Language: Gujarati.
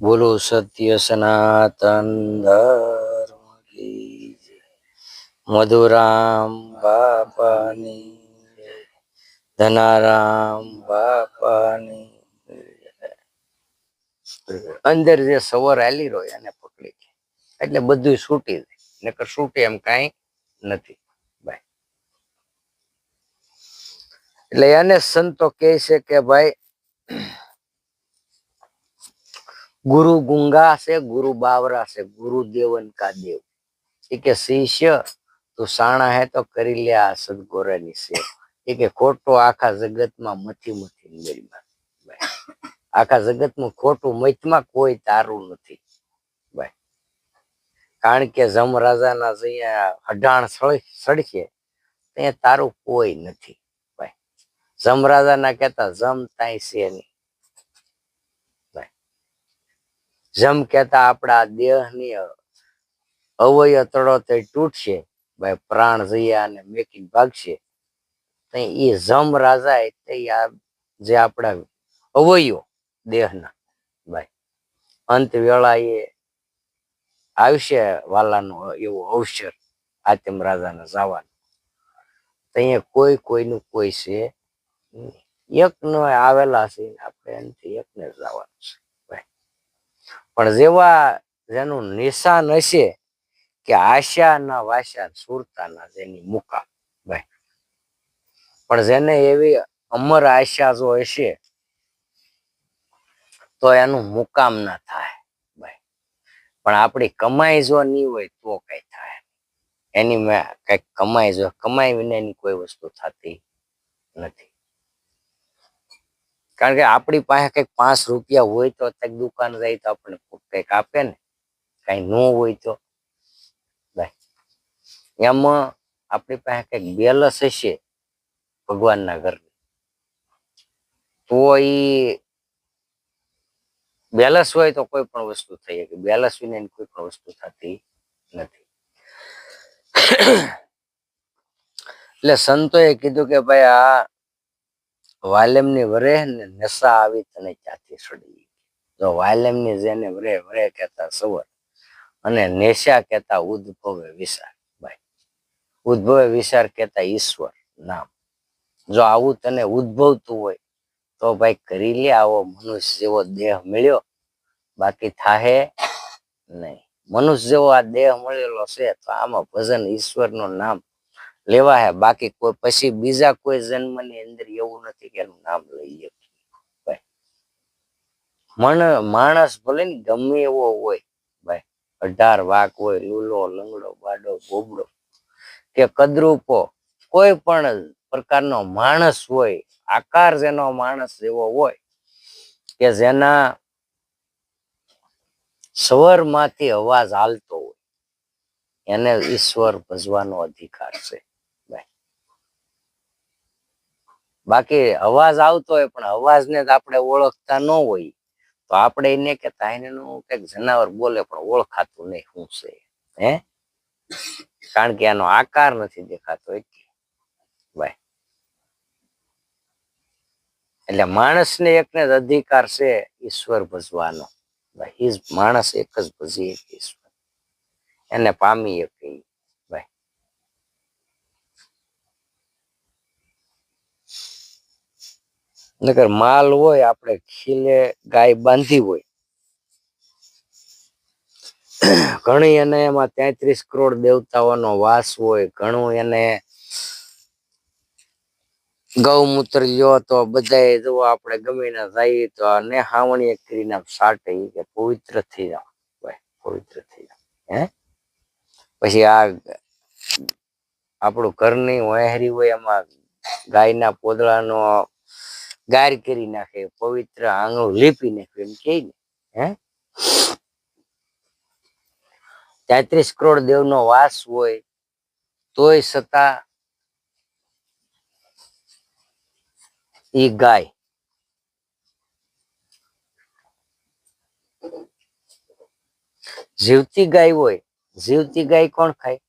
બોલો સત્ય સનાતન ધર્મ કી મધુરામ બાપાની ધનારામ બાપાની અંદર જે સવાર આલી રહ્યો એને પકડી લે. એટલે બધું છૂટી જાય નકર છૂટે એમ કાંઈ નથી. ભાઈ એટલે એને સંતો કહે છે કે ભાઈ ગુરુ ગુંગા છે ગુરુ બાવરા છે ગુરુ દેવન કા દેવ. એ કે શિષ્ય તું સાણા હે તો કરી લે આ સદગોરાની સેવા. કે ખોટો આખા જગતમાં મથી મથી નિર્માણ આખા જગતમાં ખોટું મતમાં કોઈ તારું નથી. કારણ કે જમ જમરાજાના જ્યાં અઢાણ સડશે ત્યાં તારું કોઈ નથી. ભાઈ જમરાજાના કેતા જમ તાઈ છે નહીં જમ કહેતા આપણા દેહની અવયવ તળો તૂટશે, ભાઈ પ્રાણ જયા અને મેકી ભાગશે. તો એ જમ રાજા તે જે આપણા અવયવો દેહના, ભાઈ. અંત વેળા એ આવશે વાલાનો એવો અવસર આતમ રાજાને જવાનો. તો અહીંયા કોઈ કોઈનું કોઈ છે એક નો આવેલા છે આપણે એનાથી એકને જવાનું છે. પણ જેવા જેનું નિશાન હશે કે આશા ના વાશા સુરતા જેની મુકા ભાઈ. પણ જેને એવી અમર આશા જો હશે તો એનું મુકામ ના થાય. ભાઈ. પણ આપણી કમાઈ જો નહીં હોય તો કઈ થાય એની મેં કંઈક કમાઈ જો, કમાઈ વિના એની કોઈ વસ્તુ થતી નથી. કારણ કે આપણી પાસે કંઈક પાંચ રૂપિયા હોય તો કંઈક દુકાન જાય તો આપણને કંઈક આપે ને. કઈ ન હોય તો. એમાં આપણી પાસે કંઈક બેલસ હશે ભગવાનના ઘરની. તો એ બેલસ હોય તો કોઈ પણ વસ્તુ થઈ શકે. બેલસ વિના કોઈ પણ વસ્તુ થતી નથી. એટલે સંતોએ કીધું કે ભાઈ આ વાલેમની વરે ને નશા આવી તને ક્યાંથી સડી તો વાલેમની જેને વરે વરે કહેતા સવર અને નેશા કહેતા ઉદ્ભવે વિશાર ભાઈ ઉદ્ભવે વિશાર કહેતા ઈશ્વર નામ. જો આવું તને ઉદ્ભવતું હોય તો ભાઈ કરી લે આવો મનુષ્ય જેવો દેહ મળ્યો. બાકી થાહે નહીં. મનુષ્ય જેવો આ દેહ મળેલો છે તો આમાં ભજન ઈશ્વરનું નામ લેવા હે, બાકી કોઈ, પછી બીજા કોઈ જન્મની અંદર એવું નથી કે નામ લઈએ મન માણસ ભલે ને ગમે એવો હોય, ભાઈ, અઢાર વાક હોય, લૂલો, લંગડો, બાડો ગોબડો કે કદરૂપો, કોઈ પણ પ્રકારનો માણસ હોય, આકાર જેનો માણસ એવો હોય, કે જેના સ્વરમાંથી અવાજ હાલતો હોય, એને ઈશ્વર ભજવાનો અધિકાર છે ભાઈ બાકી અવાજ આવતો હોય પણ અવાજને ને આપણે ઓળખતા ન હોય, તો આપણે એને કે એનું કંઈક જનાવર બોલે પણ ઓળખાતું નહીં શું છે? હે? કારણ કે આનો આકાર નથી દેખાતો એટલે ભાઈ એટલે માણસને એકને જ અધિકાર છે ઈશ્વર ભજવાનો. ભાઈ માણસ એક જ ભજી એક ઈશ્વર. એને પામી એક ઈ ભાઈ નકર માલ હોય, આપણે ખીલે, ગાય બાંધી હોય. ઘણી એને એમાં તેત્રીસ કરોડ દેવતાઓનો વાસ હોય, ઘણું એને ગૌમૂત્ર લ્યો તો બધાય જો આપણે ગમે ના જઈએ તો ને હાવણીએ કરીને સાટે કે પવિત્ર થઈ જાવ પવિત્ર થઈ જાવ હે? પછી આ આપણું ઘરની વહેરી હોય, એમાં ગાયના પોદળાનો ગાર કરી નાખે, પવિત્ર આંગણું લીપી નાખે એમ કે હે? તેત્રીસ કરોડ દેવનો વાસ હોય, તોય છતાં ઈ ગાય. જીવતી ગાય હોય, જીવતી ગાય કોણ ખાય?